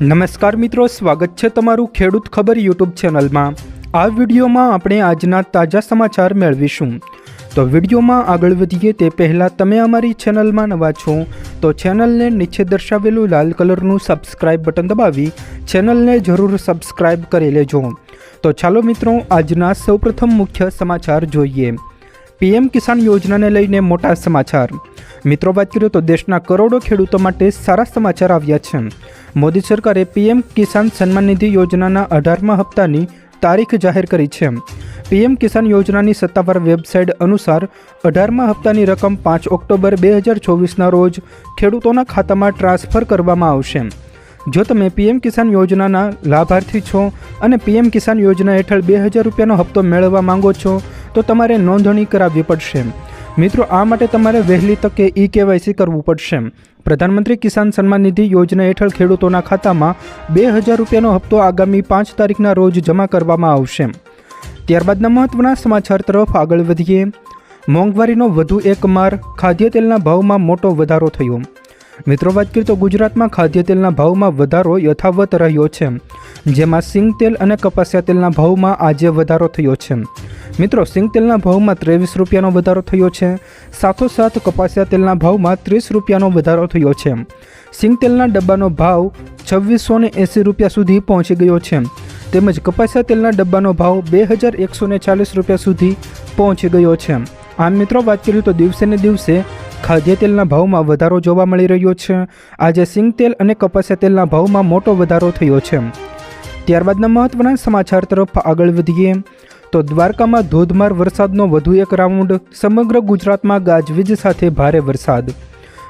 નમસ્કાર મિત્રો, સ્વાગત છે તમારું ખેડૂત ખબર યુટ્યુબ ચેનલમાં. આ વિડીયોમાં આપણે આજના તાજા સમાચાર મેળવીશું. તો વિડીયોમાં આગળ વધીએ તે પહેલાં તમે અમારી ચેનલમાં નવા છો, તો ચેનલને નીચે દર્શાવેલું લાલ કલરનું સબસ્ક્રાઇબ બટન દબાવી ચેનલને જરૂર સબસ્ક્રાઇબ કરી લેજો. તો ચાલો મિત્રો, આજના સૌપ્રથમ મુખ્ય સમાચાર જોઈએ. પીએમ કિસાન યોજનાને લઈને મોટા સમાચાર. મિત્રો, વાત કરીએ તો દેશના કરોડો ખેડૂતો માટે સારા સમાચાર આવ્યા છે. મોદી સરકારે પીએમ કિસાન સન્માન નિધિ યોજનાના અઢારમા હપ્તાની તારીખ જાહેર કરી છે. પીએમ કિસાન યોજનાની સત્તાવાર વેબસાઇટ અનુસાર, અઢારમા હપ્તાની રકમ પાંચ ઓક્ટોબર બે હજાર ચોવીસના રોજ ખેડૂતોના ખાતામાં ટ્રાન્સફર કરવામાં આવશે. જો તમે પીએમ કિસાન યોજનાના લાભાર્થી છો અને પીએમ કિસાન યોજના હેઠળ બે હજાર રૂપિયાનો હપ્તો મેળવવા માંગો છો, તો તમારે નોંધણી કરાવવી પડશે. મિત્રો, આ માટે તમારે વહેલી તકે ઈ કેવાયસી કરવું પડશે. પ્રધાનમંત્રી કિસાન સન્માન નિધિ યોજના હેઠળ ખેડૂતોના ખાતામાં બે હજાર રૂપિયાનો હપ્તો આગામી પાંચ તારીખના રોજ જમા કરવામાં આવશે. ત્યારબાદના મહત્વના સમાચાર તરફ આગળ વધીએ. મોંઘવારીનો વધુ એક માર, ખાદ્ય તેલના ભાવમાં મોટો વધારો થયો. મિત્રો, વાત કરીએ તો ગુજરાતમાં ખાદ્ય તેલના ભાવમાં વધારો યથાવત રહ્યો છે, જેમાં સિંગ તેલ અને કપાસિયા તેલના ભાવમાં આજે વધારો થયો છે. મિત્રો, સિંગ તેલના ભાવમાં ત્રેવીસ રૂપિયાનો વધારો થયો છે, સાથોસાથ કપાસિયા તેલના ભાવમાં ત્રીસ રૂપિયાનો વધારો થયો છે. સિંગ તેલના ડબ્બાનો ભાવ છવ્વીસો ને એંસી રૂપિયા સુધી પહોંચી ગયો છે, તેમજ કપાસિયા તેલના ડબ્બાનો ભાવ બે હજાર એકસો ચાલીસ રૂપિયા સુધી પહોંચી ગયો છે. આમ મિત્રો, વાત કરીએ તો દિવસે ને દિવસે ખાદ્ય તેલના ભાવમાં વધારો જોવા મળી રહ્યો છે. આજે સિંગ તેલ અને કપાસિયા તેલના ભાવમાં મોટો વધારો થયો છે. ત્યારબાદના મહત્વના સમાચાર તરફ આગળ વધીએ. તો દ્વારકામાં ધોધમાર વરસાદનો વધુ એક રાઉન્ડ, સમગ્ર ગુજરાતમાં ગાજવીજ સાથે ભારે વરસાદ.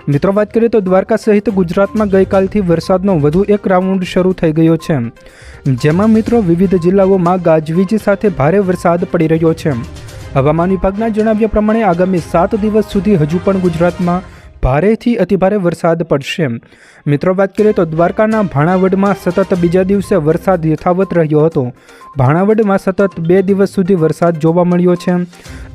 મિત્રો, વાત કરીએ તો દ્વારકા સહિત ગુજરાતમાં ગઈકાલથી વરસાદનો વધુ એક રાઉન્ડ શરૂ થઈ ગયો છે. જેમાં મિત્રો, વિવિધ જિલ્લાઓમાં ગાજવીજ સાથે ભારે વરસાદ પડી રહ્યો છે. હવામાન વિભાગના જણાવ્યા પ્રમાણે આગામી સાત દિવસ સુધી હજુ પણ ગુજરાતમાં ભારેથી અતિભારે વરસાદ પડશે. મિત્રો, વાત કરીએ તો દ્વારકાના ભાણાવડમાં સતત બીજા દિવસે વરસાદ યથાવત રહ્યો હતો. ભાણાવડમાં સતત બે દિવસ સુધી વરસાદ જોવા મળ્યો છે.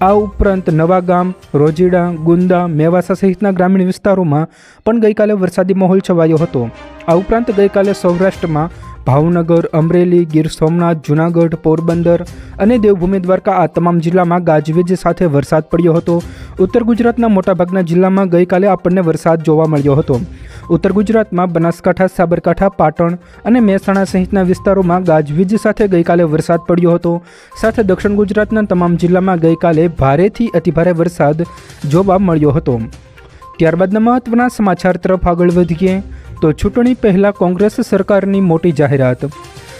આ ઉપરાંત નવાગામ, રોજીડા, ગુંદા, મેવાસા સહિતના ગ્રામીણ વિસ્તારોમાં પણ ગઈકાલે વરસાદી માહોલ છવાયો હતો. આ ઉપરાંત ગઈકાલે સૌરાષ્ટ્રમાં ભાવનગર, અમરેલી, ગીર સોમનાથ, જૂનાગઢ, પોરબંદર અને દેવભૂમિ દ્વારકા આ તમામ જિલ્લામાં ગાજવીજ સાથે વરસાદ પડ્યો હતો. ઉત્તર ગુજરાતના મોટાભાગના જિલ્લામાં ગઈકાલે આપણને વરસાદ જોવા મળ્યો હતો. ઉત્તર ગુજરાતમાં બનાસકાંઠા, સાબરકાંઠા, પાટણ અને મહેસાણા સહિતના વિસ્તારોમાં ગાજવીજ સાથે ગઈકાલે વરસાદ પડ્યો હતો. સાથે દક્ષિણ ગુજરાતના તમામ જિલ્લામાં ગઈકાલે ભારેથી અતિભારે વરસાદ જોવા મળ્યો હતો. ત્યારબાદના મહત્વના સમાચાર તરફ આગળ વધીએ. તો ચૂંટણી પહેલાં કોંગ્રેસ સરકારની મોટી જાહેરાત.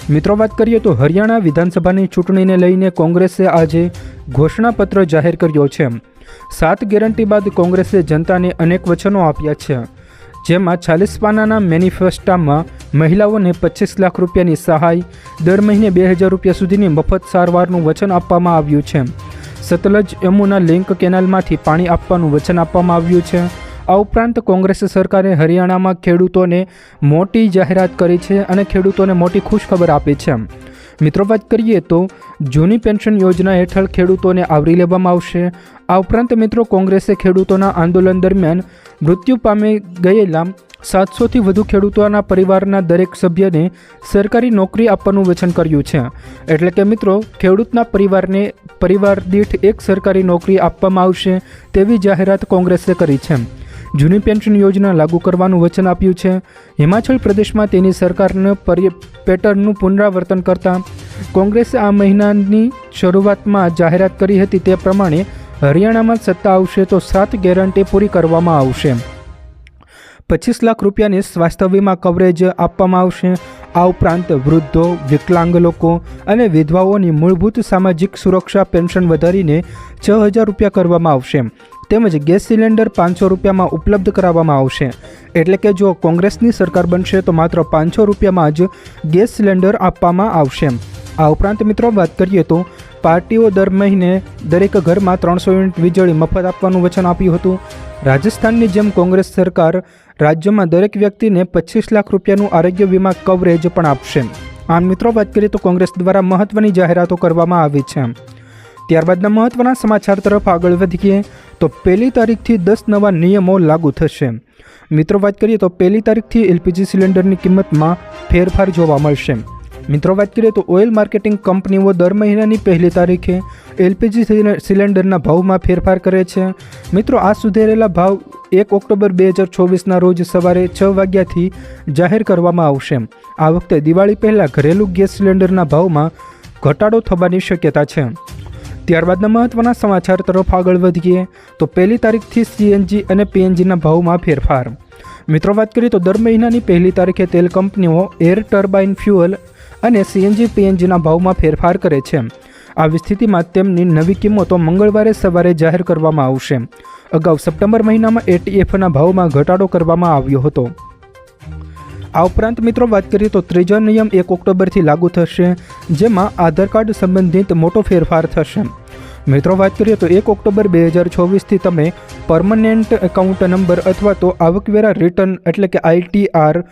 મિત્રો, વાત કરીએ તો હરિયાણા વિધાનસભાની ચૂંટણીને લઈને કોંગ્રેસે આજે ઘોષણાપત્ર જાહેર કર્યો છે. સાત ગેરંટી બાદ કોંગ્રેસે જનતાને અનેક વચનો આપ્યા છે. જેમાં ચાલીસ પાનાના મેનિફેસ્ટામાં મહિલાઓને પચીસ લાખ રૂપિયાની સહાય, દર મહિને બે હજાર રૂપિયા સુધીની મફત સારવારનું વચન આપવામાં આવ્યું છે. સતલજ યમુના લિંક કેનાલમાંથી પાણી આપવાનું વચન આપવામાં આવ્યું છે. આ ઉપરાંત કોંગ્રેસ સરકારે હરિયાણામાં ખેડૂતોને મોટી જાહેરાત કરી છે અને ખેડૂતોને મોટી ખુશખબર આપી છે. મિત્રો, વાત કરીએ તો જૂની પેન્શન યોજના હેઠળ ખેડૂતોને આવરી લેવામાં આવશે. આ ઉપરાંત મિત્રો, કોંગ્રેસે ખેડૂતોના આંદોલન દરમિયાન મૃત્યુ પામી ગયેલા સાતસોથી વધુ ખેડૂતોના પરિવારના દરેક સભ્યને સરકારી નોકરી આપવાનું વચન કર્યું છે. એટલે કે મિત્રો, ખેડૂતના પરિવારને પરિવાર દીઠ એક સરકારી નોકરી આપવામાં આવશે તેવી જાહેરાત કોંગ્રેસે કરી છે. જૂની પેન્શન યોજના લાગુ કરવાનું વચન આપ્યું છે. હિમાચલ પ્રદેશમાં તેની સરકારને પેટર્નનું પુનરાવર્તન કરતાં કોંગ્રેસે આ મહિનાની શરૂઆતમાં જાહેરાત કરી હતી તે પ્રમાણે હરિયાણામાં સત્તા આવશે તો સાત ગેરંટી પૂરી કરવામાં આવશે. પચીસ લાખ રૂપિયાની સ્વાસ્થ્ય વીમા કવરેજ આપવામાં આવશે. આ ઉપરાંત વૃદ્ધો, વિકલાંગ લોકો અને વિધવાઓની મૂળભૂત સામાજિક સુરક્ષા પેન્શન વધારીને છ હજાર રૂપિયા કરવામાં આવશે. તેમજ ગેસ સિલિન્ડર પાંચસો રૂપિયામાં ઉપલબ્ધ કરાવવામાં આવશે. એટલે કે જો કોંગ્રેસની સરકાર બનશે તો માત્ર પાંચસો રૂપિયામાં જ ગેસ સિલિન્ડર આપવામાં આવશે. આ ઉપરાંત મિત્રો વાત કરીએ તો પાર્ટીઓ દર મહિને દરેક ઘરમાં ત્રણસો યુનિટ વીજળી મફત આપવાનું વચન આપ્યું હતું. રાજસ્થાનની જેમ કોંગ્રેસ સરકાર રાજ્યમાં દરેક વ્યક્તિને પચીસ લાખ રૂપિયાનું આરોગ્ય વીમા કવરેજ પણ આપશે. આમ મિત્રો વાત કરીએ તો કોંગ્રેસ દ્વારા મહત્વની જાહેરાતો કરવામાં આવી છે. ત્યારબાદના મહત્વના સમાચાર તરફ આગળ વધીએ, તો પહેલી તારીખથી દસ નવા નિયમો લાગુ થશે. મિત્રો, વાત કરીએ તો પહેલી તારીખથી એલપીજી સિલિન્ડરની કિંમતમાં ફેરફાર જોવા મળશે. મિત્રો, વાત કરીએ તો ઓઇલ માર્કેટિંગ કંપનીઓ દર મહિનાની પહેલી તારીખે એલપીજી સિલિન્ડરના ભાવમાં ફેરફાર કરે છે. મિત્રો, આ સુધારેલા ભાવ એક ઓક્ટોબર બે હજાર ચોવીસના રોજ સવારે છ વાગ્યાથી જાહેર કરવામાં આવશે. આ વખતે દિવાળી પહેલાં ઘરેલું ગેસ સિલિન્ડરના ભાવમાં ઘટાડો થવાની શક્યતા છે. ત્યારબાદના મહત્ત્વના સમાચાર તરફ આગળ વધીએ, તો પહેલી તારીખથી સીએનજી અને પીએનજીના ભાવમાં ફેરફાર. મિત્રો, વાત કરીએ તો દર મહિનાની પહેલી તારીખે તેલ કંપનીઓ એર ટર્બાઇન ફ્યુઅલ અને સીએનજી પીએનજીના ભાવમાં ફેરફાર કરે છે. આવી સ્થિતિમાં તેમની નવી કિંમતો મંગળવારે સવારે જાહેર કરવામાં આવશે. અગાઉ સપ્ટેમ્બર મહિનામાં એટીએફના ભાવમાં ઘટાડો કરવામાં આવ્યો હતો. આ ઉપરાંત મિત્રો, વાત કરીએ તો ત્રીજો નિયમ એક ઓક્ટોબરથી લાગુ થશે, જેમાં આધાર કાર્ડ સંબંધિત મોટો ફેરફાર થશે. મિત્રો, વાત કરીએ તો એક ઓક્ટોબર બે હજાર ચોવીસથી તમે પરમનન્ટ એકાઉન્ટ નંબર અથવા તો આવકવેરા રિટર્ન એટલે કે આઈટીઆર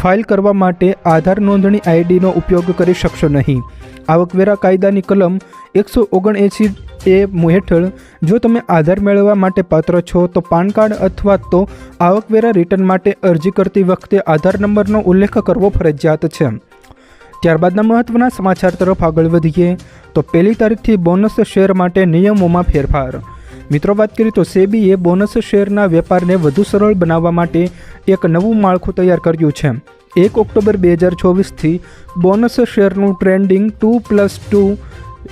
ફાઇલ કરવા માટે આધાર નોંધણી આઈડીનો ઉપયોગ કરી શકશો નહીં. આવકવેરા કાયદાની કલમ એકસો ઓગણએંસી એ હેઠળ જો તમે આધાર મેળવવા માટે પાત્ર છો, તો પાન કાર્ડ અથવા તો આવકવેરા રિટર્ન માટે અરજી કરતી વખતે આધાર નંબરનો ઉલ્લેખ કરવો ફરજિયાત છે. ત્યારબાદના મહત્ત્વના સમાચાર તરફ આગળ વધીએ. તો પહેલી તારીખથી બોનસ શેર માટે નિયમોમાં ફેરફાર. મિત્રો, વાત કરીએ તો સેબીએ બોનસ શેરના વેપારને વધુ સરળ બનાવવા માટે એક નવું માળખું તૈયાર કર્યું છે. એક ઓક્ટોબર બે હજાર ચોવીસથી bonus શેરનું trending two plus two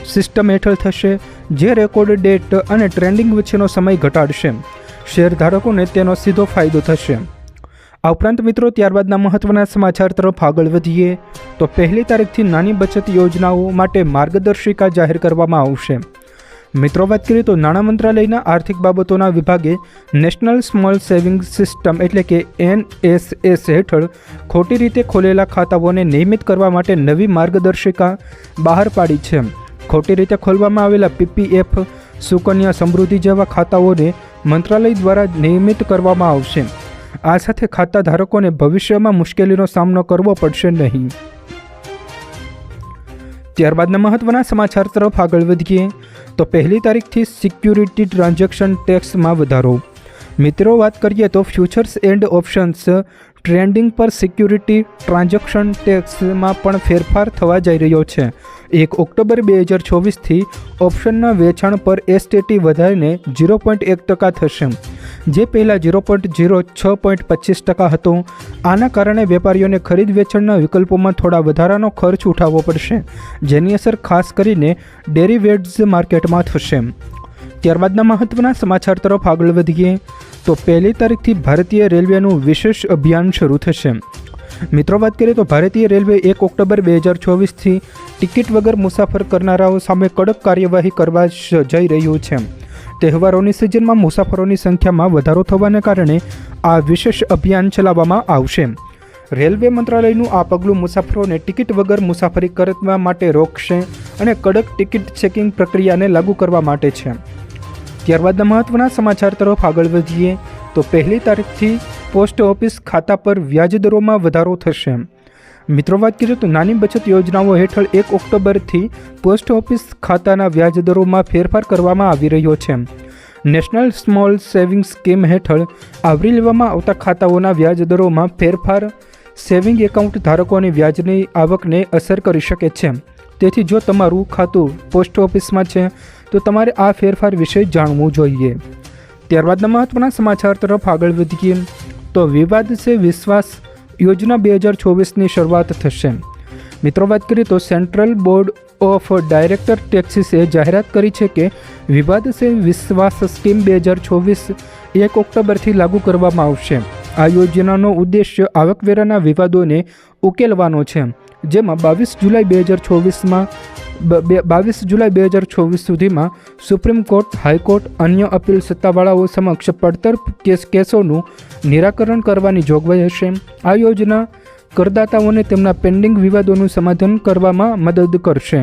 system હેઠળ થશે, જે રેકોર્ડ ડેટ અને ટ્રેન્ડિંગ વચ્ચેનો સમય ઘટાડશે. શેરધારકોને તેનો સીધો ફાયદો થશે. આ ઉપરાંત મિત્રો, ત્યારબાદના મહત્વના સમાચાર તરફ આગળ વધીએ, તો પહેલી તારીખથી નાની બચત યોજનાઓ માટે માર્ગદર્શિકા જાહેર કરવામાં આવશે. મિત્રો, વાત કરીએ તો નાણાં મંત્રાલયના આર્થિક બાબતોના વિભાગે નેશનલ સ્મોલ સેવિંગ સિસ્ટમ એટલે કે એનએસએસ હેઠળ ખોટી રીતે ખોલેલા ખાતાઓને નિયમિત કરવા માટે નવી માર્ગદર્શિકા બહાર પાડી છે. ખોટી રીતે ખોલવામાં આવેલા પીપીએફ સુકન્યા સમૃદ્ધિ જેવા ખાતાઓને મંત્રાલય દ્વારા નિયમિત કરવામાં આવશે. આ સાથે ખાતા ધારકોને ભવિષ્યમાં મુશ્કેલીનો સામનો કરવો પડશે નહીં. ત્યારબાદના મહત્ત્વના સમાચાર તરફ આગળ વધીએ, તો પહેલી તારીખથી સિક્યુરિટી ટ્રાન્ઝેક્શન ટેક્સમાં વધારો. મિત્રો, વાત કરીએ તો ફ્યુચર્સ એન્ડ ઓપ્શન્સ ટ્રેન્ડિંગ પર સિક્યુરિટી ટ્રાન્ઝેક્શન ટેક્સમાં પણ ફેરફાર થવા જઈ રહ્યો છે. એક ઓક્ટોબર બે હજાર ચોવીસથી ઓપ્શનના વેચાણ પર એસટીટી વધારીને ઝીરો પોઈન્ટ એક ટકા થશે. જે પહેલાં ઝીરો પોઈન્ટ ઝીરો છ પોઈન્ટ પચીસ ટકા હતો. આના કારણે વેપારીઓને ખરીદ વેચાણના વિકલ્પોમાં થોડા વધારાનો ખર્ચ ઉઠાવવો પડશે, જેની અસર ખાસ કરીને ડેરિવેટ્સ માર્કેટમાં થશે. ત્યારબાદના મહત્વના સમાચાર તરફ આગળ વધીએ, તો પહેલી તારીખથી ભારતીય રેલવેનું વિશેષ અભિયાન શરૂ થશે. મિત્રો, વાત કરીએ તો ભારતીય રેલવે એક ઓક્ટોબર બે હજાર ચોવીસથી ટિકિટ વગર મુસાફર કરનારાઓ સામે કડક કાર્યવાહી કરવા જઈ રહ્યું છે. તહેવારોની સિઝનમાં મુસાફરોની સંખ્યામાં વધારો થવાને કારણે આ વિશેષ અભિયાન ચલાવવામાં આવશે. રેલવે મંત્રાલયનું આ પગલું મુસાફરોને ટિકિટ વગર મુસાફરી કરવા માટે રોકશે અને કડક ટિકિટ ચેકિંગ પ્રક્રિયાને લાગુ કરવા માટે છે. ત્યારબાદના મહત્વના સમાચાર તરફ આગળ વધીએ, તો પહેલી તારીખથી પોસ્ટ ઓફિસ ખાતા પર વ્યાજ દરોમાં વધારો થશે. મિત્રો, વાત કરીએ તો નાની બચત યોજનાઓ હેઠળ એક ઓક્ટોબરથી પોસ્ટ ઓફિસ ખાતાના વ્યાજ દરોમાં ફેરફાર કરવામાં આવી રહ્યો છે. નેશનલ સ્મોલ સેવિંગ સ્કીમ હેઠળ આવરી લેવામાં આવતા ખાતાઓના વ્યાજ દરોમાં ફેરફાર સેવિંગ એકાઉન્ટ ધારકોની વ્યાજની આવકને અસર કરી શકે છે. તેથી જો તમારું ખાતું પોસ્ટ ઓફિસમાં છે તો તમારે આ ફેરફાર વિશે જાણવું જોઈએ. ત્યારબાદના મહત્ત્વના સમાચાર તરફ આગળ વધીએ, તો વિવાદ છે વિશ્વાસ યોજના બે હજાર ચોવીસની શરૂઆત થશે. મિત્રો, વાત કરીએ તો સેન્ટ્રલ બોર્ડ ઓફ ડાયરેક્ટર ટેક્સીસે જાહેરાત કરી છે કે વિવાદ સે વિશ્વાસ સ્કીમ બે હજાર ચોવીસ એક ઓક્ટોબરથી લાગુ કરવામાં આવશે. આ યોજનાનો ઉદ્દેશ્ય આવકવેરાના વિવાદોને ઉકેલવાનો છે, જેમાં બાવીસ જુલાઈ બે હજાર ચોવીસમાં બાવીસ જુલાઈ બે હજાર ચોવીસ સુધીમાં સુપ્રીમ કોર્ટ, હાઈકોર્ટ, અન્ય અપીલ સત્તાવાળાઓ સમક્ષ પડતર કેસ કેસોનું નિરાકરણ કરવાની જોગવાઈ હશે. આ યોજના કરદાતાઓને તેમના પેન્ડિંગ વિવાદોનું સમાધાન કરવામાં મદદ કરશે.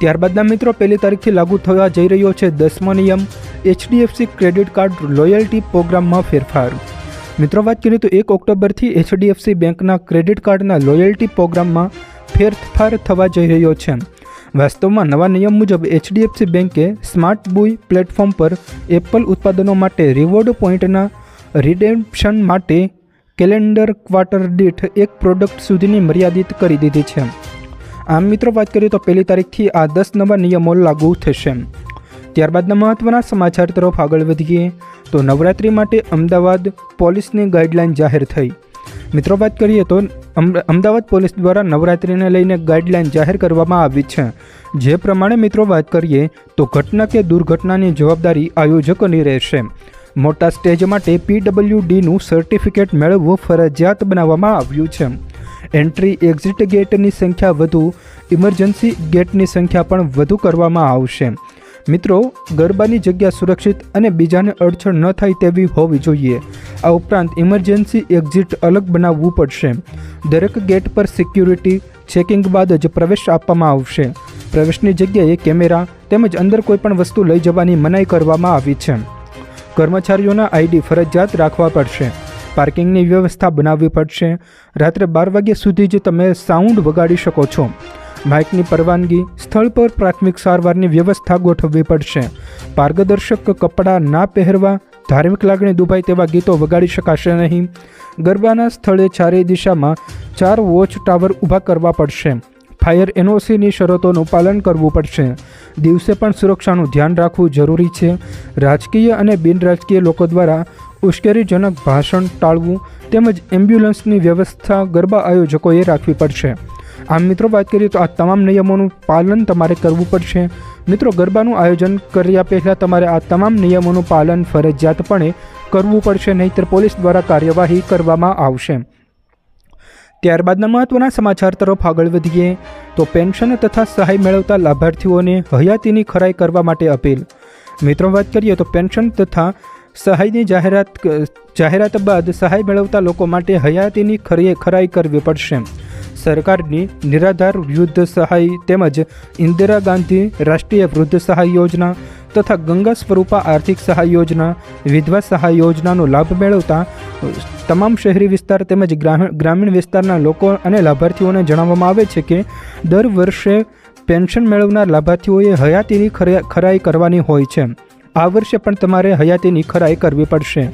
ત્યારબાદના મિત્રો, પહેલી તારીખથી લાગુ થવા જઈ રહ્યો છે દસમો નિયમ, એચડીએફસી ક્રેડિટ કાર્ડ લોયલ્ટી પ્રોગ્રામમાં ફેરફાર. મિત્રો, વાત કરીએ તો એક ઓક્ટોબરથી એચડીએફસી બેંકના ક્રેડિટ કાર્ડના લોયલ્ટી પ્રોગ્રામમાં ફેરફાર થવા જઈ રહ્યો છે. વાસ્તવમાં નવા નિયમ મુજબ એચડીએફસી બેંકે સ્માર્ટ બુય પ્લેટફોર્મ પર એપલ ઉત્પાદનો માટે રિવોર્ડ પોઈન્ટના રિડેમ્પશન માટે કેલેન્ડર ક્વાર્ટર દીઠ એક પ્રોડક્ટ સુધીની મર્યાદિત કરી દીધી છે. આમ મિત્રો, વાત કરીએ તો પહેલી તારીખથી આ દસ નવા નિયમો લાગુ થશે. ત્યારબાદના મહત્ત્વના સમાચાર તરફ આગળ વધીએ તો નવરાત્રિ માટે અમદાવાદ પોલીસની ગાઈડલાઇન જાહેર થઈ. મિત્રો, વાત કરીએ તો અમદાવાદ પોલીસ દ્વારા નવરાત્રિને લઈને ગાઈડલાઇન જાહેર કરવામાં આવી છે. જે પ્રમાણે મિત્રો વાત કરીએ, તો ઘટના કે દુર્ઘટનાની જવાબદારી આયોજકોની રહેશે. મોટા સ્ટેજ માટે પીડબ્લ્યુડીનું સર્ટિફિકેટ મેળવવું ફરજિયાત બનાવવામાં આવ્યું છે. એન્ટ્રી એક્ઝિટ ગેટની સંખ્યા વધુ, ઇમરજન્સી ગેટની સંખ્યા પણ વધુ કરવામાં આવશે. મિત્રો, ગરબાની જગ્યા સુરક્ષિત અને બીજાને અડચણ ન થાય તેવી હોવી જોઈએ. આ ઉપરાંત ઇમરજન્સી એક્ઝિટ અલગ બનાવવું પડશે. દરેક ગેટ પર સિક્યુરિટી ચેકિંગ બાદ જ પ્રવેશ આપવામાં આવશે. પ્રવેશની જગ્યાએ કેમેરા તેમજ અંદર કોઈપણ વસ્તુ લઈ જવાની મનાઈ કરવામાં આવી છે. કર્મચારીઓના આઈડી ફરજિયાત રાખવા પડશે. પાર્કિંગની વ્યવસ્થા બનાવવી પડશે. રાત્રે બાર વાગ્યા સુધી જ તમે સાઉન્ડ વગાડી શકો છો. માઇકની પરવાનગી, સ્થળ પર પ્રાથમિક સારવારની વ્યવસ્થા ગોઠવવી પડશે. પારદર્શક કપડાં ના પહેરવા, ધાર્મિક લાગણી દુભાય તેવા ગીતો વગાડી શકાશે નહીં. ગરબાના સ્થળે ચારેય દિશામાં ચાર વોચ ટાવર ઊભા કરવા પડશે. ફાયર એનઓસીની શરતોનું પાલન કરવું પડશે. દિવસે પણ સુરક્ષાનું ધ્યાન રાખવું જરૂરી છે. રાજકીય અને બિનરાજકીય લોકો દ્વારા ઉશ્કેરીજનક ભાષણ ટાળવું તેમજ એમ્બ્યુલન્સની વ્યવસ્થા ગરબા આયોજકોએ રાખવી પડશે. આમ મિત્રો, વાત કરીએ તો આ તમામ નિયમોનું પાલન તમારે કરવું પડશે. મિત્રો, ગરબાનું આયોજન કર્યા પહેલાં તમારે આ તમામ નિયમોનું પાલન ફરજિયાતપણે કરવું પડશે, નહીંતર પોલીસ દ્વારા કાર્યવાહી કરવામાં આવશે. ત્યારબાદના મહત્વના સમાચાર તરફ આગળ વધીએ, તો પેન્શન તથા સહાય મેળવતા લાભાર્થીઓને હયાતીની ખરાઈ કરવા માટે અપીલ. મિત્રો, વાત કરીએ તો પેન્શન તથા સહાયની જાહેરાત જાહેરાત બાદ સહાય મેળવતા લોકો માટે હયાતીની ખરી ખરાઈ કરવી પડશે. સરકારની નિરાધાર વૃદ્ધ સહાય તેમજ ઇન્દિરા ગાંધી રાષ્ટ્રીય વૃદ્ધ સહાય યોજના તથા ગંગા સ્વરૂપા આર્થિક સહાય યોજના, વિધવા સહાય યોજનાનો લાભ મેળવતા તમામ શહેરી વિસ્તાર તેમજ ગ્રામીણ વિસ્તારના લોકો અને લાભાર્થીઓને જણાવવામાં આવે છે કે દર વર્ષે પેન્શન મેળવનાર લાભાર્થીઓએ હયાતીની ખરા- ખરાઈ કરવાની હોય છે. આ વર્ષે પણ તમારે હયાતીની ખરાઈ કરવી પડશે.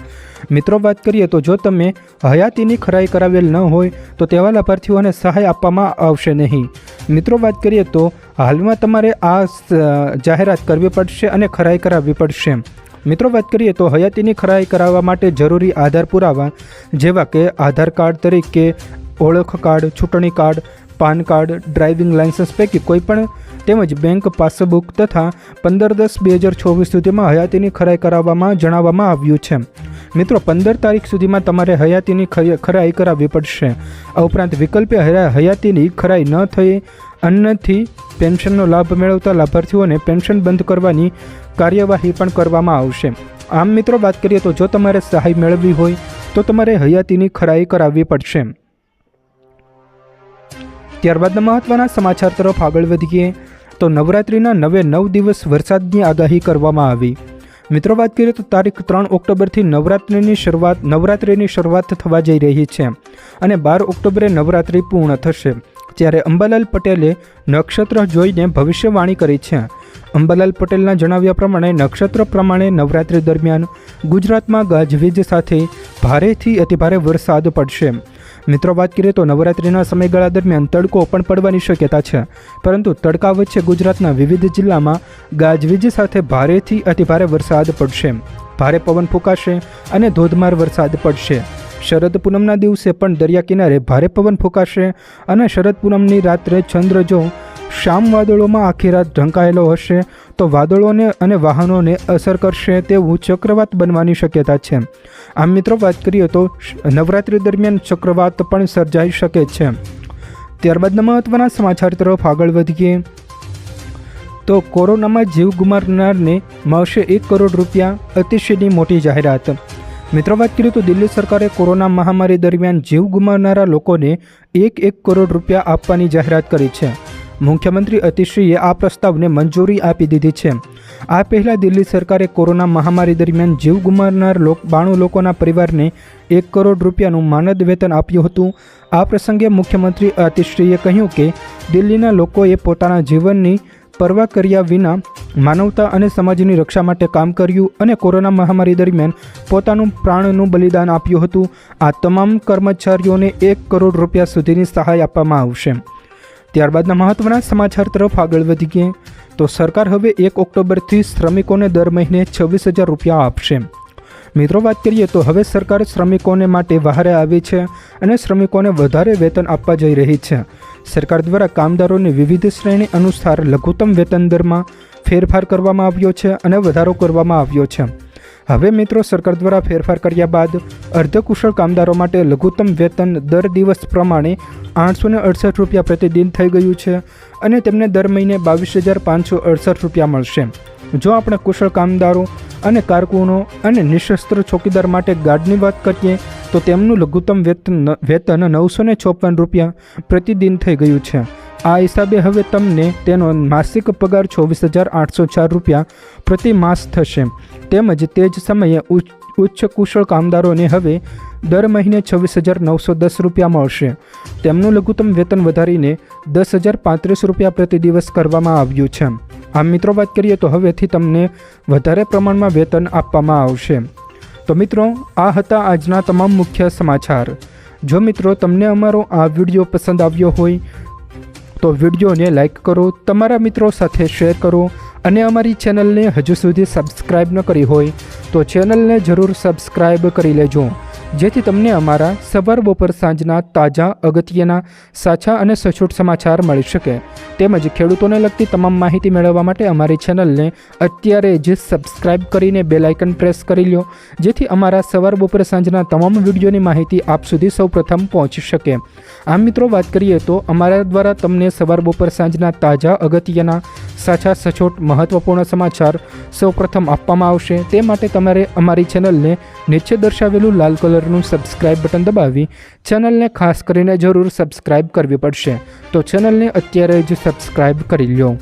મિત્રો, વાત કરીએ તો જો તમે હયાતીની ખરાઈ કરાવેલ ન હોય, તો તેવા લાભાર્થીઓને સહાય આપવામાં આવશે નહીં. મિત્રો, વાત કરીએ તો હાલમાં તમારે આ જાહેરાત કરવી પડશે અને ખરાઈ કરાવવી પડશે. મિત્રો, વાત કરીએ તો હયાતીની ખરાઈ કરાવવા માટે જરૂરી આધાર પુરાવા, જેવા કે આધાર કાર્ડ તરીકે ઓળખ કાર્ડ, ચૂંટણી card, PAN card, driving licence પૈકી કોઈપણ તેમજ બેંક પાસબુક તથા પંદર દસ બે હજાર ચોવીસ સુધીમાં હયાતીની ખરાઈ કરાવવામાં જણાવવામાં આવ્યું છે. મિત્રો, પંદર તારીખ સુધીમાં તમારે હયાતીની ખરાઈ કરાવવી પડશે. આ ઉપરાંત વિકલ્પે હયા- હયાતીની ખરાઈ ન થઈ અન્નથી પેન્શનનો લાભ મેળવતા લાભાર્થીઓને પેન્શન બંધ કરવાની કાર્યવાહી પણ કરવામાં આવશે. આમ મિત્રો, વાત કરીએ તો જો તમારે સહાય મેળવવી હોય, તો તમારે હયાતીની ખરાઈ કરાવવી પડશે. ત્યારબાદના મહત્વના સમાચાર તરફ આગળ વધીએ, તો નવરાત્રિના નવે નવ દિવસ વરસાદની આગાહી કરવામાં આવી. મિત્રો, વાત કરીએ તો તારીખ ત્રણ ઓક્ટોબરથી નવરાત્રિની શરૂઆત નવરાત્રિની શરૂઆત થવા જઈ રહી છે અને બાર ઓક્ટોબરે નવરાત્રિ પૂર્ણ થશે. ત્યારે અંબાલાલ પટેલે નક્ષત્ર જોઈને ભવિષ્યવાણી કરી છે. અંબાલાલ પટેલના જણાવ્યા પ્રમાણે, નક્ષત્ર પ્રમાણે નવરાત્રિ દરમિયાન ગુજરાતમાં ગાજવીજ સાથે ભારેથી અતિભારે વરસાદ પડશે. મિત્રો, વાત કરીએ તો નવરાત્રિના સમયગાળા દરમિયાન તડકો પણ પડવાની શક્યતા છે. પરંતુ તડકા વચ્ચે ગુજરાતના વિવિધ જિલ્લામાં ગાજવીજ સાથે ભારેથી અતિભારે વરસાદ પડશે. ભારે પવન ફૂંકાશે અને ધોધમાર વરસાદ પડશે. શરદ પૂનમના દિવસે પણ દરિયા કિનારે ભારે પવન ફૂંકાશે અને શરદ પૂનમની રાત્રે ચંદ્ર જો શામ વાદળોમાં આખી રાત ઢંકાયેલો હશે તો વાદળોને અને વાહનોને અસર કરશે તેવું ચક્રવાત બનવાની શક્યતા છે. આમ મિત્રો, વાત કરીએ તો નવરાત્રી દરમિયાન ચક્રવાત પણ સર્જાઈ શકે છે. ત્યારબાદના મહત્વના સમાચાર તરફ આગળ વધીએ. તો કોરોનામાં જીવ ગુમાવનારને મળશે એક કરોડ રૂપિયા અતિશયની મોટી જાહેરાત. મિત્રો, વાત કરીએ તો દિલ્હી સરકારે કોરોના મહામારી દરમિયાન જીવ ગુમાવનારા લોકોને એક એક કરોડ રૂપિયા આપવાની જાહેરાત કરી છે. મુખ્યમંત્રી અતિશ્રીએ આ પ્રસ્તાવને મંજૂરી આપી દીધી છે. આ પહેલાં દિલ્હી સરકારે કોરોના મહામારી દરમિયાન જીવ ગુમાવનાર બાણું લોકોના પરિવારને એક કરોડ રૂપિયાનું માનદ વેતન આપ્યું હતું. આ પ્રસંગે મુખ્યમંત્રી અતિશ્રીએ કહ્યું કે, દિલ્હીના લોકોએ પોતાના જીવનની પરવા કર્યા વિના માનવતા અને સમાજની રક્ષા માટે કામ કર્યું અને કોરોના મહામારી દરમિયાન પોતાનું પ્રાણનું બલિદાન આપ્યું હતું. આ તમામ કર્મચારીઓને એક કરોડ રૂપિયા સુધીની સહાય આપવામાં આવશે. ત્યારબાદના મહત્વના સમાચાર તરફ આગળ વધીએ, તો સરકાર હવે એક ઓક્ટોબરથી શ્રમિકોને દર મહિને છવ્વીસ હજાર રૂપિયા આપશે. મિત્રો, વાત કરીએ તો હવે સરકાર શ્રમિકોને માટે વહારે આવી છે અને શ્રમિકોને વધારે વેતન આપવા જઈ રહી છે. સરકાર દ્વારા કામદારોની વિવિધ શ્રેણી અનુસાર લઘુત્તમ વેતન દરમાં ફેરફાર કરવામાં આવ્યો છે અને વધારો કરવામાં આવ્યો છે. હવે મિત્રો, સરકાર દ્વારા ફેરફાર કર્યા બાદ અર્ધકુશળ કામદારો માટે લઘુત્તમ વેતન દર દિવસ પ્રમાણે આઠસો અડસઠ રૂપિયા પ્રતિદિન થઈ ગયું છે અને તેમને દર મહિને બાવીસ હજાર પાંચસો અડસઠ રૂપિયા મળશે. જો આપણે કુશળ કામદારો અને કારકુનો અને નિશસ્ત્ર ચોકીદાર માટે ગાર્ડની વાત કરીએ, તો તેમનું લઘુત્તમ વેતન વેતન નવસો ને ચોપન રૂપિયા પ્રતિદિન થઈ ગયું છે. આ હિસાબે હવે તમને તેનો માસિક પગાર ચોવીસ હજાર આઠસો ચાર રૂપિયા પ્રતિ માસ થશે. તેમજ તે જ સમયે ઉચ્ચ કુશળ કામદારોને હવે દર મહિને છવ્વીસ હજાર નવસો દસ રૂપિયા મળશે. તેમનું લઘુત્તમ વેતન વધારીને દસ હજાર પાંત્રીસ રૂપિયા પ્રતિ દિવસ કરવામાં આવ્યું છે. આમ મિત્રો વાત કરીએ તો હવેથી તમને વધારે પ્રમાણમાં વેતન આપવામાં આવશે. તો મિત્રો, આ હતા આજના તમામ મુખ્ય સમાચાર. જો મિત્રો તમને અમારો આ વીડિયો પસંદ આવ્યો હોય તો વિડીયોને લાઇક કરો, તમારા મિત્રો સાથે શેર કરો અને અમારી ચેનલને હજુ સુધી સબસ્ક્રાઇબ ન કરી હોય તો ચેનલને જરૂર સબસ્ક્રાઇબ કરી લેજો. જેથી તમને અમારા સવાર બપોર સાંજના તાજા, અગત્યના, સાચા અને સચોટ સમાચાર મળી શકે. તેમજ ખેડૂતોને લગતી તમામ માહિતી મેળવવા માટે અમારી ચેનલને અત્યારે જ સબસ્ક્રાઇબ કરીને બેલાઇકન પ્રેસ કરી લો જેથી અમારા સવાર બપોર સાંજના તમામ વિડીયોની માહિતી આપ સુધી સૌપ્રથમ પહોંચી શકે. આમ મિત્રો, વાત કરીએ તો અમારા દ્વારા તમને સવાર બપોર સાંજના તાજા, અગત્યના સાચા સચોટ મહત્વપૂર્ણ સમાચાર સૌપ્રથમ આપવામાં આવશે. તે માટે તમારે અમારી ચેનલને નીચે દર્શાવેલું લાલ કલરનું સબસ્ક્રાઇબ બટન દબાવી ચેનલને ખાસ કરીને જરૂર સબસ્ક્રાઇબ કરવી પડશે. તો ચેનલને અત્યારે જ સબસ્ક્રાઇબ કરી લો